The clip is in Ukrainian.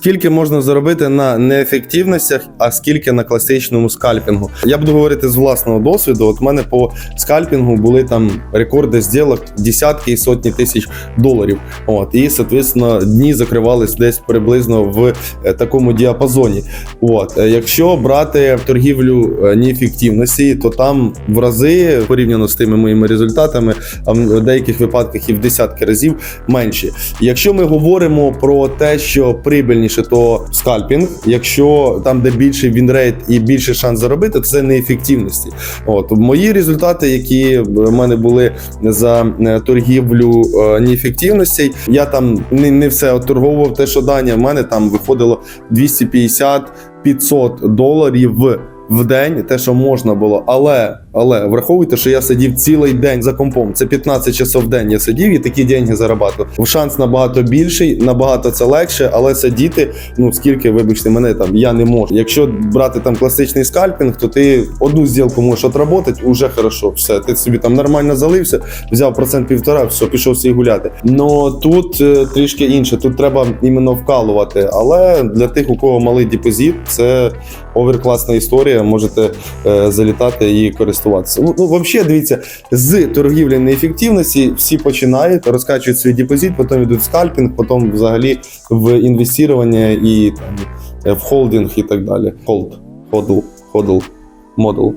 Скільки можна заробити на неефективностях, а скільки на класичному скальпінгу? Я буду говорити з власного досвіду. От в мене по скальпінгу були там рекорди зділок десятки і сотні тисяч доларів. От і соответственно, дні закривались десь приблизно в е, такому діапазоні. От е, якщо брати торгівлю е, неефективності, то там в рази порівняно з тими моїми результатами, а в деяких випадках і в десятки разів менші. Якщо ми говоримо про те, що прибильніше, то скальпінг. Якщо там, де більший вінрейт і більше шанс заробити, то це неефективності. От мої результати, які в мене були за е, торгівлю е, неефективностей, я там не, не все отторговував те, що Даня. В мене там виходило 250-500 доларів в день, те, що можна було. Але, але враховуйте, що я сидів цілий день за компом. Це 15 часов в день. Я сидів і такі деньги зарабатував. Шанс набагато більший, набагато це легше, але сидіти, ну скільки, вибачте, мене там я не можу. Якщо брати там класичний скальпінг, то ти одну зділку можеш отработати, уже хорошо. Все, ти собі там нормально залився, взяв процент півтора, все, пішов свій гуляти. Ну тут е, трішки інше. Тут треба іменно вкалувати. Але для тих, у кого малий депозит, це оверкласна історія. Можете е, залітати і користуватися. Ну, ну взагалі, дивіться, з торгівлі неефективності всі починають, розкачують свій депозит, потім йдуть скальпінг, потім взагалі в інвестування і там в холдинг і так далі. Холд, ходл, ходл, модул.